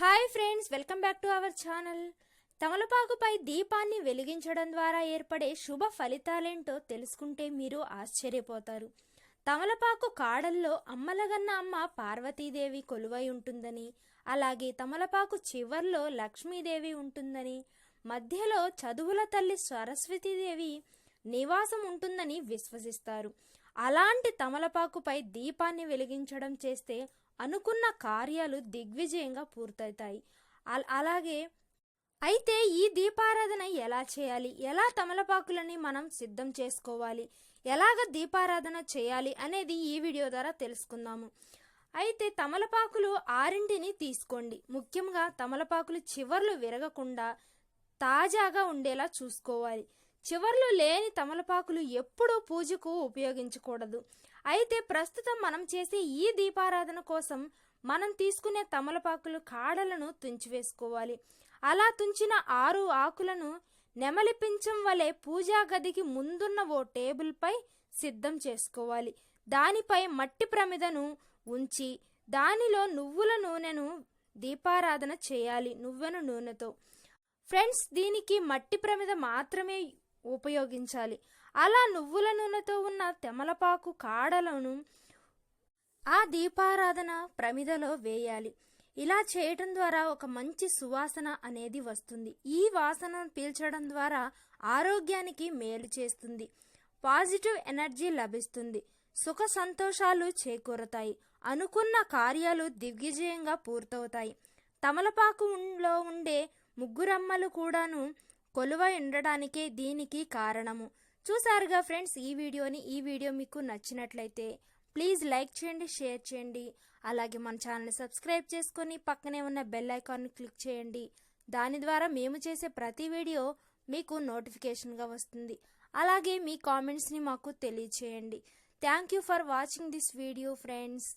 Hi friends welcome back to our channel. తమలపాకుపై దీపాన్ని వెలిగించడం ద్వారా ఏర్పడే శుభ ఫలితాలేంటో తెలుసుకుంటే మీరు ఆశ్చర్యపోతారు. తమలపాకు కాడల్లో అమ్మలగన్న అమ్మ పార్వతీదేవి కొలువై ఉంటుందని అలాగే తమలపాకు చివర్లో లక్ష్మీదేవి ఉంటుందని మధ్యలో చదువుల తల్లి సరస్వతీదేవి నివాసం ఉంటుందని విశ్వసిస్తారు. అలాంటి తమలపాకుపై దీపాన్ని వెలిగించడం చేస్తే అనుకున్న కార్యాలు దిగ్విజయంగా పూర్తవుతాయి. అలాగే అయితే ఈ దీపారాధన ఎలా చేయాలి? ఎలా తమలపాకులని మనం సిద్ధం చేసుకోవాలి? ఎలాగ దీపారాధన చేయాలి అనేది ఈ వీడియో ద్వారా తెలుసుకుందాము. అయితే తమలపాకులు ఆరింటిని తీసుకోండి. ముఖ్యంగా తమలపాకులు చివర్లు విరగకుండా తాజాగా ఉండేలా చూసుకోవాలి. చివర్లు లేని తమలపాకులు ఎప్పుడూ పూజకు ఉపయోగించకూడదు. అయితే ప్రస్తుతం మనం చేసే ఈ దీపారాధన కోసం మనం తీసుకునే తమలపాకులు కాడలను తుంచివేసుకోవాలి. అలా తుంచిన ఆరు ఆకులను నెమలి పించం వలె పూజా గదికి ముందున్న ఓ టేబుల్పై సిద్ధం చేసుకోవాలి. దానిపై మట్టి ప్రమిదను ఉంచి దానిలో నువ్వుల నూనెను దీపారాధన చేయాలి. నువ్వెన నూనెతో. ఫ్రెండ్స్ దీనికి మట్టి ప్రమిద మాత్రమే ఉపయోగించాలి. అలా నువ్వుల నూనెతో ఉన్న తెమలపాకు కాడలను ఆ దీపారాధన ప్రమిదలో వేయాలి. ఇలా చేయటం ద్వారా ఒక మంచి సువాసన అనేది వస్తుంది. ఈ వాసన పీల్చడం ద్వారా ఆరోగ్యానికి మేలు చేస్తుంది. పాజిటివ్ ఎనర్జీ లభిస్తుంది. సుఖ సంతోషాలు చేకూరతాయి. అనుకున్న కార్యాలు దిగ్విజయంగా పూర్తవుతాయి. తమలపాకులో ఉండే ముగ్గురమ్మలు కూడాను కొలువై ఉండడానికే దీనికి కారణము. చూసారుగా ఫ్రెండ్స్ ఈ వీడియోని ఈ వీడియో మీకు నచ్చినట్లయితే ప్లీజ్ లైక్ చేయండి షేర్ చేయండి. అలాగే మన ఛానల్ని సబ్స్క్రైబ్ చేసుకొని పక్కనే ఉన్న బెల్ ఐకాన్ని క్లిక్ చేయండి. దాని ద్వారా మేము చేసే ప్రతి వీడియో మీకు నోటిఫికేషన్గా వస్తుంది. అలాగే మీ కామెంట్స్ని మాకు తెలియచేయండి. Thank you for watching this video friends.